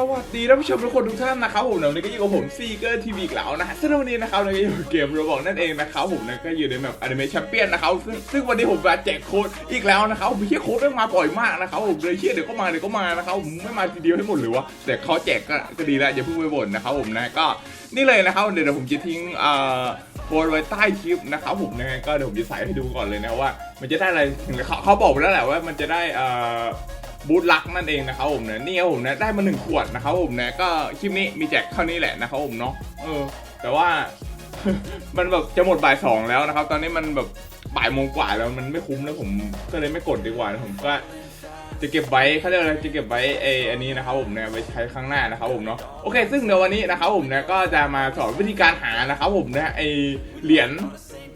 สวัสดีท่านผู้ชมทุกคนทุกท่านนะครับผมวันนี้ก็อยู่กับผมซีเกอร์ทีวีกแล้วนะฮะซึ่งวันนี้นะครับเราก็อยู่เกมโรบอกนั่นเองนะครับผมนะก็อยู่ในแบบอนิเมชันเปี้ยนนะครับซึ่งซึ่งวันนี้ผมมาแจกโค้ดอีกแล้วนะครับผมเฮียโค้ดไม่มาบ่อยมากนะครับผมเลยเฮียเดี๋ยวก็มาเดี๋ยวก็มานะครับผมไม่มาทีเดียวให้หมดหรือวะแต่เขาแจกก็ก็ดีแล้วอย่าเพิ่งไปบ่นนะครับผมนะก็นี่เลยนะครับเดี๋ยวผมจะทิ้งเอ่อโค้ดไว้ใต้คลิปนะครับผมนะก็เดี๋ยวผมจะใส่ให้ดูก่อนเลยนะว่า มันจะได้อะไรถึงเขาเขาบอกไปแล้วแหละว่ามันจะได้เอ่อ บูธลักนั่นเองนะครับผมนะนี่ครับผมนะได้มาหนึ่งขวดนะครับผมนะก็คลิปนี้มีแจกเท่านี้แหละนะครับผมเนาะเออ แต่ว่ามันแบบจะหมดบ่ายสองแล้วนะครับ ตอนนี้มันแบบบ่ายโมงกว่าแล้วมันไม่คุ้มแล้วผมก็เลยไม่กดดีกว่าผมก็จะเก็บไว้เขาเรียกอะไรจะเก็บไว้ไออันนี้นะครับผมเนี่ยไว้ใช้ครั้งหน้านะครับผมเนาะโอเค ซึ่งเดี๋ยววันนี้นะครับผมเนี่ยก็จะมาสอนวิธีการหานะครับผมเนะไอเหรียญ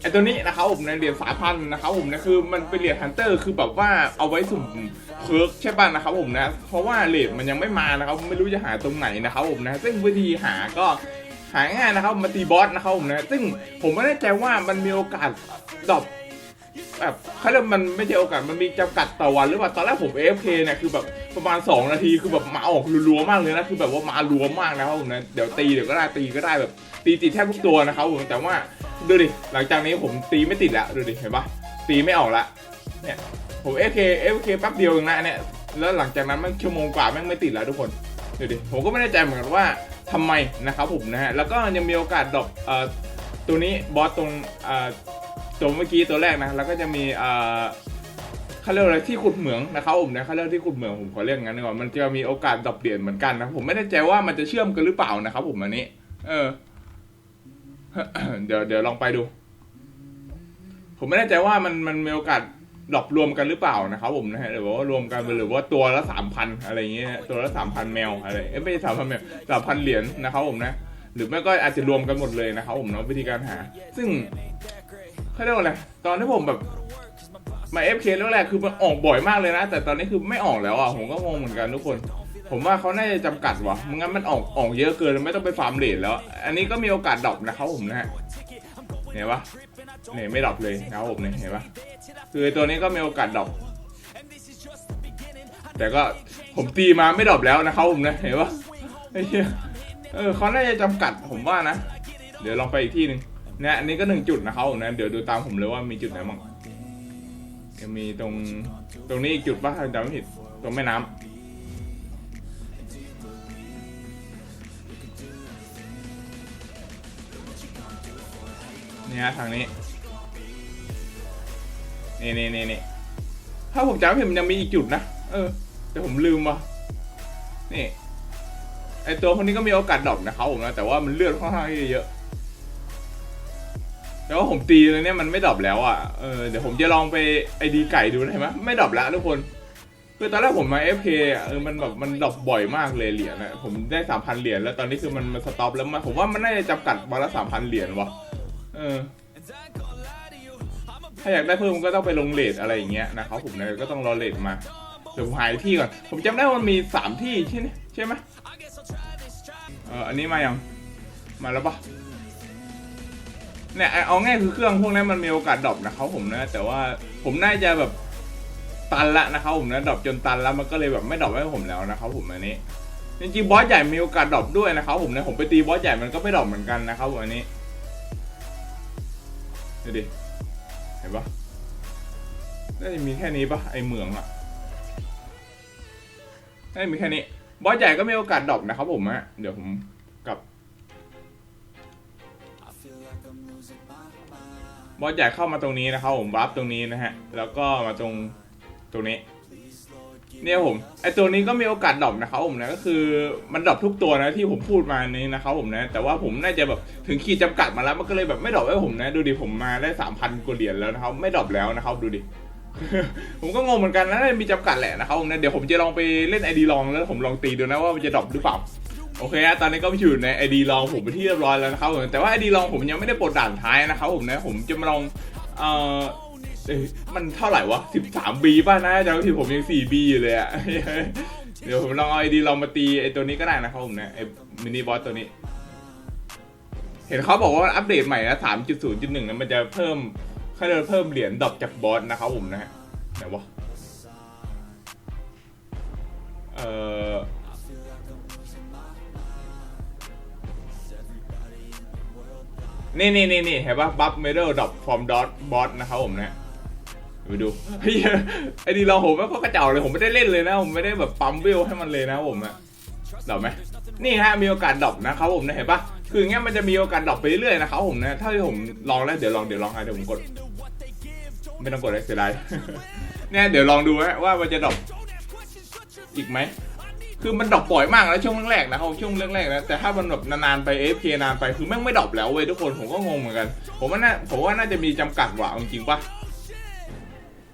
ไอตัวนี้นะครับผมในเหรียญสามพันนะครับผมนะคือมันเป็นเหรียญฮันเตอร์คือแบบว่าเอาไว้สุ่มเคิร์กใช่ป่ะนะครับผมนะเพราะว่าเหรียญมันยังไม่มานะครับไม่รู้จะหาตรงไหนนะครับผมนะซึ่งวิธีหาก็หาง่ายนะครับมาตีบอสนะครับผมนะซึ่งผมไม่แน่ใจว่ามันมีโอกาสดรอปแบบเขาเรียกมันไม่ใช่โอกาสมันมีจำกัดต่อวันหรือเปล่าตอนแรกผม AFK เนี่ยคือแบบประมาณ 2 นาทีคือแบบมาออกรัวๆมากเลยนะคือแบบว่ามารัวมากนะครับผมนะเดี๋ยวตีเดี๋ยวก็ได้ตีก็ได้แบบตีติดแทบทุกตัวนะครับผมแต่ว่า ดูดิ หลังจากนี้ผมตีไม่ติดแล้วดูดิ เห็นปะตีไม่ออกละ เนี่ย ผมเอฟเคเอฟเคแป๊บเดียวเองนะเนี่ย แล้วหลังจากนั้นมันชั่วโมงกว่าแม่งไม่ติดแล้วทุกคน ดูดิ ผมก็ไม่แน่ใจเหมือนกันว่าทำไมนะครับผมนะฮะ แล้วก็ยังมีโอกาสดรอปเอ่อตัวนี้บอสตรงเอ่อตัวเมื่อกี้ตัวแรกนะ แล้วก็จะมีเอ่อเขาเรียกอะไรที่ขุดเหมืองนะครับผมนะเขาเรียกที่ขุดเหมืองผมขอเรียกงั้นดีกว่ามันจะมีโอกาสดรอปเหรียญเหมือนกันนะผมไม่แน่ใจว่ามันจะเชื่อมกันหรือเปล่านะครับผมอันนี้ เออ เดี๋ยวเดี๋ยวลองไปดู ผมไม่แน่ใจว่ามันมันมีโอกาสดรอปรวมกันหรือเปล่านะครับผมนะฮะหรือว่ารวมกันหรือว่าตัวละสามพันอะไรเงี้ยตัวละสามพันแมวอะไรเอ้ไม่ใช่สามพันแมวสามพันเหรียญนะครับผมนะ หรือไม่ก็อาจจะรวมกันหมดเลยนะครับผมเนาะวิธีการหา ซึ่งเขาเรียกว่าอะไรตอนที่ผมแบบมาเอฟเคแรกๆคือมันออกบ่อยมากเลยนะ แต่ตอนนี้คือไม่ออกแล้วอะผมก็งงเหมือนกันทุกคน ผมว่าเขาน่าจะจำกัดวะม่งั้นมันออกออกเยอะเกินไม่ต้องไปฟาร์มเลทแล้ว อันนี้ก็มีโอกาสดรอปนะครับผมนะฮะเห็นปะเนี่ยไม่ดรอปเลยนะครับผมเนี่ยเห็นปะคือตัวนี้ก็มีโอกาสดรอปแต่ก็ผมตีมาไม่ดรอปแล้วนะครับผมนะเห็นปะไอ้เหี้ยเออเขาน่าจะจำกัดผมว่านะ เดี๋ยวลองไปอีกที่หนึ่งเนี่ยอันนี้ก็หนึ่งจุดนะครับผมนะเดี๋ยวดูตามผมเลยว่ามีจุดไหนบ้างจะมีตรงตรงนี้อีกจุดป่ะถ้าจำไม่ผิดตรงแม่น้ำ นี่ฮะทางนี้นี่นี่นี่นี่ถ้าผมจำไม่ผิดมันยังมีอีกจุดนะเออแต่ผมลืมว่ะนี่ไอตัวคนนี้ก็มีโอกาสดรอปนะครับผมนะแต่ว่ามันเลือดค่อนข้างที่จะเยอะแต่ว่าผมตีเลยเนี่ยมันไม่ดรอปแล้วอะเออเดี๋ยวผมจะลองไปไอดีไก่ดูได้ไหมไม่ดรอปแล้วทุกคนคือตอนแรกผมมา FK อะเออมันแบบมันดรอปบ่อยมากเลยเหรียญอะผมได้สามพันเหรียญแล้วตอนนี้คือมันมันสต็อปแล้วมาผมว่ามันน่าจะจำกัดวันละสามพันเหรียญว่ะ เออ ถ้าอยากได้เพิ่มก็ต้องไปลงเลทอะไรอย่างเงี้ยนะครับผมนะก็ต้องรอเลทมาเดี๋ยวผมหายที่ก่อน ผมจำได้ว่ามันมีสามที่ใช่ไหมใช่ไหมเอออันนี้มายังมาแล้วปะเนี่ยเอาง่ายคือเครื่องพวกนี้มันมีโอกาสดรอปนะครับผมนะ แต่ว่าผมน่าจะแบบตันละนะครับผมนะดรอปจนตันแล้วมันก็เลยแบบไม่ดรอปให้ผมแล้วนะครับผมอันนี้จริงๆบอสใหญ่มีโอกาสดรอปด้วยนะครับผมนะผมไปตีบอสใหญ่มันก็ไม่ดรอปเหมือนกันนะครับผมอันนี้ ดูดิ เห็นปะน่าจะมีแค่นี้ปะไอเหมืองอะน่าจะมีแค่นี้ บอสใหญ่ก็มีโอกาสดรอปนะครับผมฮะเดี๋ยวผมกลับบอสใหญ่เข้ามาตรงนี้นะครับผมบัฟตรงนี้นะฮะ แล้วก็มาตรงตรงนี้ เนี่ยผมไอตัวนี้ก็มีโอกาสดรอปนะครับผมนะก็คือมันดรอปทุกตัวนะที่ผมพูดมานี้นะครับผมนะแต่ว่าผมน่าจะแบบถึงขีดจำกัดมาแล้วมันก็เลยแบบไม่ดรอปให้ผมนะ ดูดิผมมาได้สามพันกว่าเหรียญแล้วนะครับไม่ดรอปแล้วนะครับดูดิผมก็งงเหมือนกันนะมีจำกัดแหละนะครับผมนะเดี๋ยวผมจะลองไปเล่นไอดีลองแล้วผมลองตีดูนะว่ามันจะดรอปหรือเปล่าโอเคอะตอนนี้ก็มาอยู่ในไอดีลองผมไปที่เรียบร้อยแล้วนะครับผมแต่ว่าไอดีลองผมยังไม่ได้ปลดด่านท้ายนะครับผมนะผมจะมาลองเอ่อ มันเท่าไหร่วะ 13บีป่ะนะจำที่ผมยัง4บีอยู่เลยอะเดี๋ยวผมลองเอาไอดีลองมาตีไอตัวนี้ก็ได้นะครับผมเนี่ยมินิบอสตัวนี้ เห็นเขาบอกว่าอัปเดตใหม่นะ3.0.1นะมันจะเพิ่มเขาจนเพิ่มเหรียญดรอปจากบอสนะครับผมนะฮะไหนวะเอ่อนี่นี่นี่เห็นปะบัฟเมดัลดรอปฟอร์มดอทบอสนะครับผมเนะ ไปดูเฮ้ยไอ้ดีเราผมไม่ก็กระเจ้าเลยผมไม่ได้เล่นเลยนะ ผมไม่ได้แบบปั๊มวิวให้มันเลยนะผมอะดรอปไหมนี่ฮะมีโอกาสดรอปนะครับผมนะเห็นปะคืออย่างเงี้ยมันจะมีโอกาสดรอปไปเรื่อยๆนะครับผมนะถ้าที่ผมลองแล้วเดี๋ยวลองเดี๋ยวลองให้เดี๋ยวผมกด ไม่ต้องกดเลยเสียดายเนี่ยเดี๋ยวลองดูนะว่ามันจะดรอปอีกไหมคือมันดรอปบ่อยมากแล้วช่วงแรกๆนะครับช่วงแรกๆนะแต่ถ้ามันแบบนานๆไป AFK นานไปคือแม่งไม่ดรอปแล้วเว้ยทุกคนผมก็งงเหมือนกัน ผมว่าน่าผมว่าน่าจะมีจำกัดว่ะเอาจริงปะ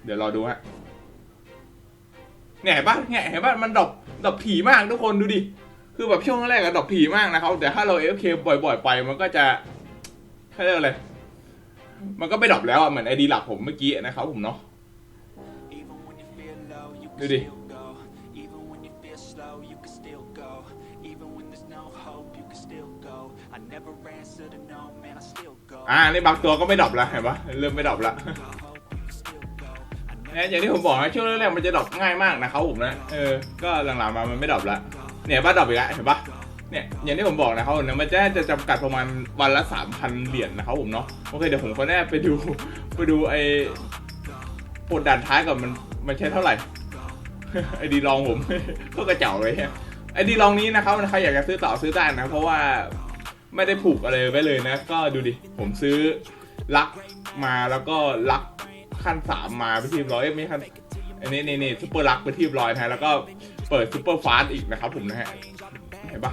เดี๋ยวรอดูฮะเนี่ยเห็นปะเนี่ยเห็นปะมันดรอปดรอปถี่มากทุกคนดูดิ คือแบบช่วงแรกอะดรอปถี่มากนะครับ แต่ถ้าเรา AFK บ่อยๆ ไปมันก็จะเขาเรียกอะไรมันก็ไม่ดรอปแล้วอะเหมือนไอดีหลักผมเมื่อกี้นะครับผมเนาะ Even when you feel low, you can Dude. still go. Even when you feel slow, you can still go. Even when there's no hope, you can still go. I never answer to no, man, I still go. อ่านี่บางตัวก็ไม่ดรอปแล้วเห็นปะเริ่มไม่ดรอปแล้ว นี่ยอย่างที่ผมบอกนะช่วงแรกๆมันจะดรอปง่ายมากนะครับผมนะเออก็หลังๆมามันไม่ดรอปแล้วเนี่ยบ้าดรอปอีกแล้วเห็นปะเนี่ยอย่างที่ผมบอกนะครับผมนะมันจะจะจำกัดประมาณวันละ3,000เหรียญนะครับผมเนาะโอเคเดี๋ยวผมขอแน่ไปดูไปดูไอ้ปดด่านท้ายก่อนมันมันใช้เท่าไหร่ไอ้ดีลองผมก็กระเจ๋าเลยไอ้ดีลองนี้นะครับใครอยากจะซื้อต่อซื้อได้นะเพราะว่าไม่ได้ผูกอะไรไว้เลยนะ ก็ดูดิผมซื้อลักมาแล้วก็ลัก ขั้นสามมาไปที่เรียบร้อยเอ้ยไม่ขั้นอันนี้นี่นี่ซุปเปอร์ลักไปที่เรียบร้อยนะฮะแล้วก็เปิดซุปเปอร์ฟาสต์อีกนะครับผมนะฮะเห็นปะ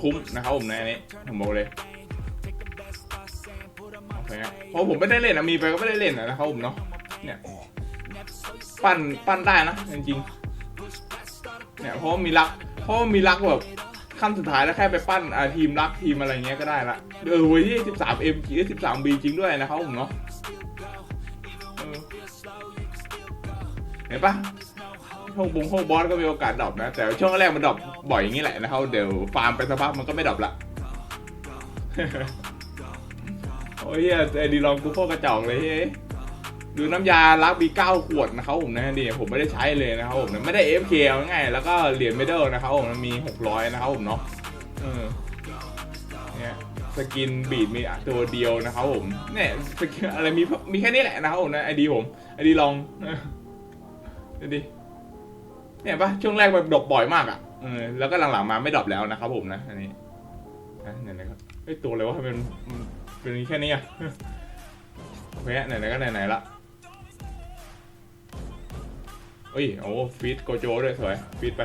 คุ้มนะครับผมในอันนี้ผมบอกเลยโอเคฮะเพราะผมไม่ได้เล่นนะมีไปก็ไม่ได้เล่นนะครับผมเนาะเนี่ยปั้นปั้นได้นะจริงๆเนี่ยเพราะมีรักเพราะมีรักแบบขั้นสุดท้ายแล้วแค่ไปปั้นอ่าทีมรักทีมอะไรเงี้ยก็ได้ละเออเว้ยที่สิบสามเอ็มจีสิบสามบีจริงด้วยนะครับผมเนาะ ห็นปะห้องบุงห้องบอสก็มีโอกาสดรอปนะ แต่ช่วงแรกมันดรอปบ่อยอย่างนี้แหละนะครับเดี๋ยวฟาร์มไปสักพักมันก็ไม่ดรอปละโอ้ยเหี้ยไอ้ดีลองกูโคกระจอกเลยเฮ้ยดูน้ำยาลักบีเก้าขวดนะครับผมนะนี่ผมไม่ได้ใช้เลยนะครับผมนะไม่ได้ FK เอาง่ายแล้วก็เหรียญเมดัลนะครับผมมันมี600นะครับผมเนาะเออเนี่ยสกินบีดมีตัวเดียวนะครับผมเนี่ยสกินอะไรมีมีแค่นี้แหละนะครับผมนะไอดีผมไอดีลอง ดูดิเนี่ยปะช่วงแรกแบบดรอปบ่อยมากอะเออแล้วก็หลังๆมาไม่ดรอปแล้วนะครับผมนะอันนี้อะไหนๆครับไอตัวอะไรวะทำไมมันมันเป็นแค่นี้อะโอเคไหนๆก็ไหนๆละเอ้ยโอ้ฟีดโกโจด้วยสวยฟีดไป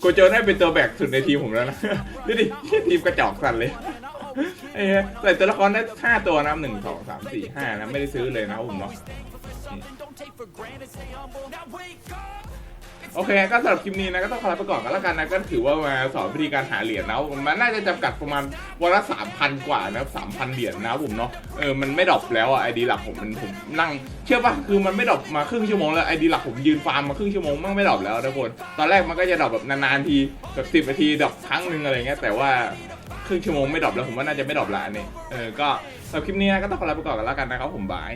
โกโจได้เป็นตัวแบกสุดในทีมผมแล้วนะดูดิทีมกระจอกสั่นเลยเอ้ยใส่ตัวละครได้ห้าตัวนะหนึ่งสองสามสี่ห้านะไม่ได้ซื้อเลยนะผมเนาะ don't take for granted, stay humble. Now wake up. โอเคก็สำหรับคลิปนี้นะก็ต้องขอลาไปก่อนกันแล้วกันนะก็ถือว่ามาสอนวิธีการหาเหรียญนะมันน่าจะจำกัดประมาณวันละสามพันกว่านะสามพันเหรียญนะผมเนาะเออมันไม่ดรอปแล้วอะไอดีหลักผมมันผมนั่งเชื่อป่ะคือมันไม่ดรอปมาครึ่งชั่วโมงแล้วไอดีหลักผมยืนฟาร์มมาครึ่งชั่วโมงมันไม่ดรอปแล้วทุกคนตอนแรกมันก็จะดรอปแบบนานๆทีแบบสิบนาทีดรอปครั้งหนึ่งอะไรเงี้ยแต่ว่าครึ่งชั่วโมงไม่ดรอปแล้วผมว่าน่าจะไม่ดรอปละอันนี้เออก็สำหรับคลิปนี้นะก็ต้องขอลาไปก่อนกันแล้วกันนะครับผมบาย